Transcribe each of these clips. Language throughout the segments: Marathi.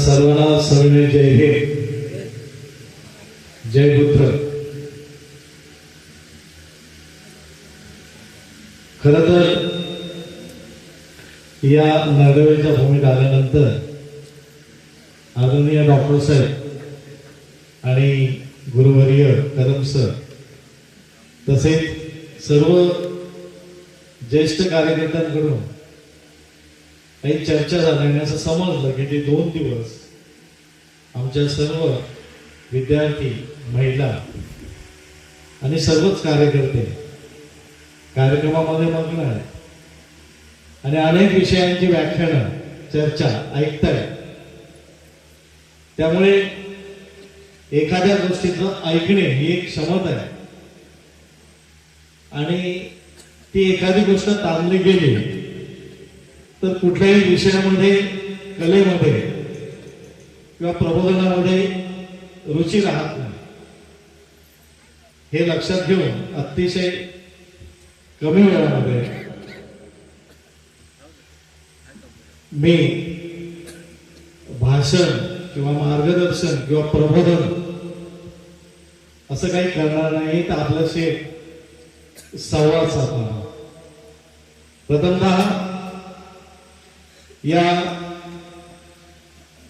सर्वांना सर्वे जय हे. जय पुत्र खर तर या नरवेच्या भूमीत आल्यानंतर आदरणीय डॉक्टर साहेब आणि गुरुवर्य करम सर तसेच सर्व ज्येष्ठ कार्यकर्त्यांकडून काही चर्चा झाल्याने आणि असं समजलं की ते दोन दिवस आमच्या सर्व विद्यार्थी महिला आणि सर्वच कार्यकर्ते कार्यक्रमामध्ये मग्न आहेत. आणि अनेक विषयांची व्याख्यानं चर्चा ऐकताय. त्यामुळे एखाद्या गोष्टीचं ऐकणे ही एक क्षमता आहे. आणि ती एखादी गोष्ट ताणली गेली तर कुठल्याही विषयामध्ये कलेमध्ये किंवा प्रबोधनामध्ये रुची राहत नाही. हे लक्षात घेऊन अतिशय कमी वेळामध्ये मी भाषण किंवा मार्गदर्शन किंवा प्रबोधन असं काही करणार नाही तर आपल्याशी संवाद साधणार. प्रथमतः या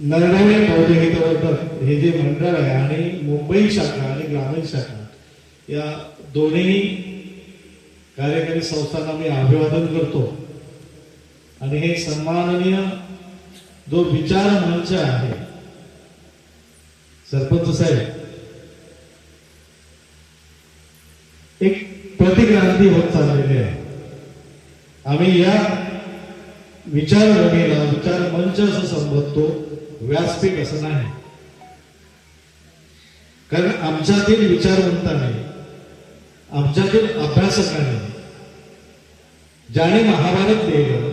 नरडवे बौद्धहितवर्धक हे जे मंडळ आहे आणि मुंबई शाखा आणि ग्रामीण शाखा या दोन्ही कार्यकारी संस्थांना मी अभिवादन करतो. आणि हे सन्माननीय जो विचार मंच आहे सरपंच साहेब एक प्रतिक्रांती होत चाललेली आहे. आम्ही या विचारभूमीला विचार मंच असं संबोधतो व्यासपीठ असं नाही. कारण आमच्यातील विचारवंतांनी आमच्यातील अभ्यासकांनी ज्याने महाभारत लिहिलं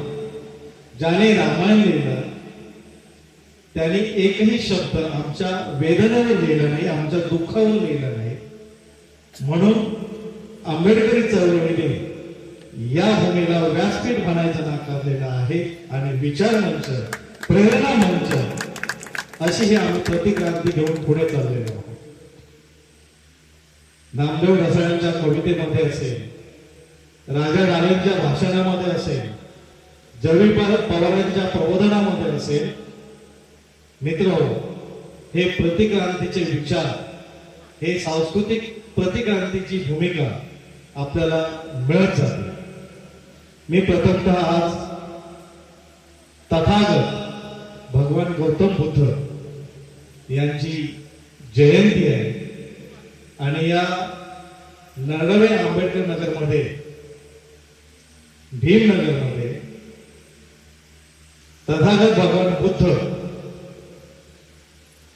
ज्याने रामायण लिहिलं त्याने एकही शब्द आमच्या वेदनेवर लिहिला नाही आमच्या दुःखावर लिहिला नाही. म्हणून आंबेडकरी चळवळीने या भूमीला व्यासपीठ बनायचं नाकारलेलं आहे आणि विचार मंच प्रेरणा मंच अशी ही आम्ही प्रतिक्रांती घेऊन पुढे चाललेलो आहोत. नामदेव ढसाळ्यांच्या कवितेमध्ये असेल राजा राणींच्या भाषणामध्ये असेल जवी पवारांच्या प्रबोधनामध्ये असेल मित्र हे प्रतिक्रांतीचे विचार हे सांस्कृतिक प्रतिक्रांतीची भूमिका आपल्याला मिळत जाते. मी प्रथमतः आज तथागत भगवान गौतम बुद्ध यांची जयंती आहे. आणि या नळवे आंबेडकर नगरमध्ये भीमनगरमध्ये तथागत भगवान बुद्ध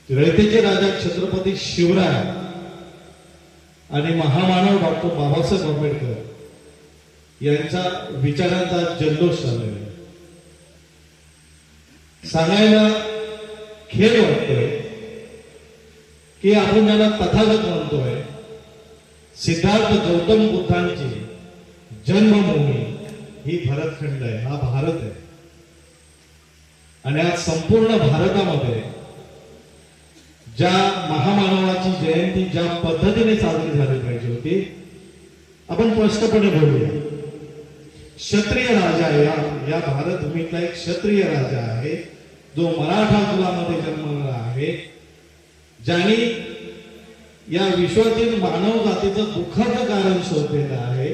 रयतेचे राजा छत्रपती शिवराय आणि महामानव डॉक्टर बाबासाहेब आंबेडकर यांचा विचारांचा जल्लोष झालेला आहे. सांगायला खेळ वाटतोय की आपण ज्याला तथागत म्हणतोय सिद्धार्थ गौतम बुद्धांची जन्मभूमी ही भरतखंड आहे हा भारत आहे. आणि आज संपूर्ण भारतामध्ये ज्या महामानवाची जयंती ज्या पद्धतीने साजरी झाली पाहिजे होती आपण स्पष्टपणे बोलूया. क्षत्रिय राजा या या भारतभूमीतला एक क्षत्रिय राजा आहे. जो मराठा कुलामध्ये जन्मलेला आहे. ज्याने या विश्वातील मानव जातीचं दुःखाचं कारण शोधलेलं आहे.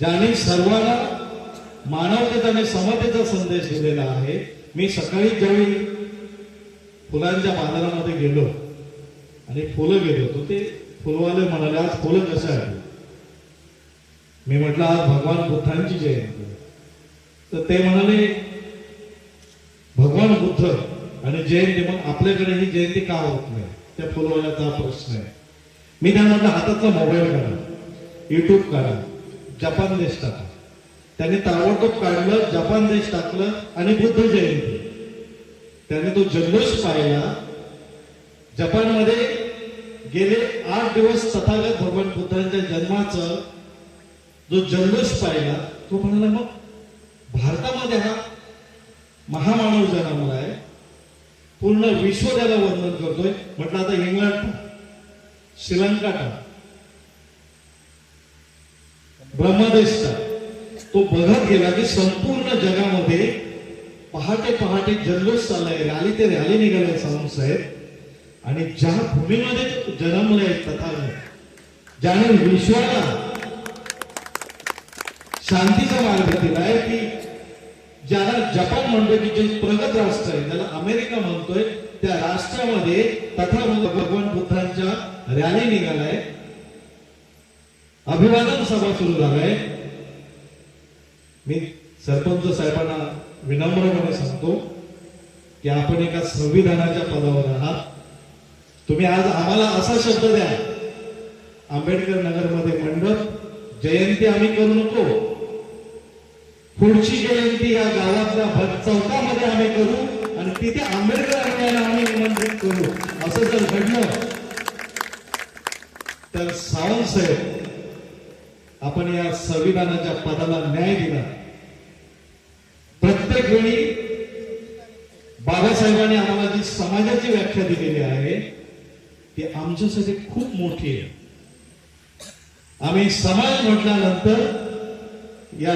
ज्याने सर्वांना मानवतेचा आणि समतेचा संदेश दिलेला आहे. मी सकाळी ज्यावेळी फुलांच्या बाजारामध्ये गेलो आणि फुलं गेलो होतो ते फुलवाले म्हणाले आज फुलं कसं आहे मी म्हटलं आज भगवान बुद्धांची जयंती तर ते म्हणाले भगवान बुद्ध आणि जयंती मग आपल्याकडे ही जयंती का होत नाही? त्या फुलवाल्याचा प्रश्न आहे. मी त्यांना म्हटलं हातातला मोबाईल काढा युट्यूब काढा जपान देश टाका. त्यांनी ताबडतोब काढलं जपान देश टाकलं आणि बुद्ध जयंती. त्याने तो जल्लोष पाहिला. जपानमध्ये गेले आठ दिवस तथागत भगवान बुद्धांच्या जन्माचं जो जल्लोष पाहिला तो म्हणाला मग भारतामध्ये हा महामानव आहे. पूर्ण विश्व त्याला वर्णन करतोय. म्हटलं आता इंग्लंड श्रीलंका ब्रह्मदेश तो बघत गेला की संपूर्ण जगामध्ये पहाटे पहाटे जल्लोष चाललाय. रॅली ते रॅली निघाले सावंत साहेब. आणि ज्या भूमीमध्ये जन्मले जन्मलाय ज्याने विश्वाला शांतीचा मार्ग दिलाय की ज्याला जपान म्हणतोय की जे प्रगत राष्ट्र आहे ज्याला अमेरिका म्हणतोय त्या राष्ट्रामध्ये तथा भगवान बुद्धांच्या रॅली निघालाय अभिवादन सभा सुरू झालाय मी सरपंच साहेबांना विनम्रपणे सांगतो की आपण एका संविधानाच्या पदावर आहात. तुम्ही आज आम्हाला असा शब्द द्या. आंबेडकर नगरमध्ये मंडप जयंती आम्ही करू नको. पुढची जयंती या गावातल्या भट चौकामध्ये आम्ही करू आणि तिथे आंबेडकर आम्ही निमंत्रित करू. असं जर घडलं तर सावंत साहेब आपण या संविधानाच्या पदाला न्याय दिला. प्रत्येक वेळी बाबासाहेबांनी आम्हाला जी समाजाची व्याख्या दिलेली आहे ती आमच्यासाठी खूप मोठी आहे. आम्ही समाज म्हटल्यानंतर या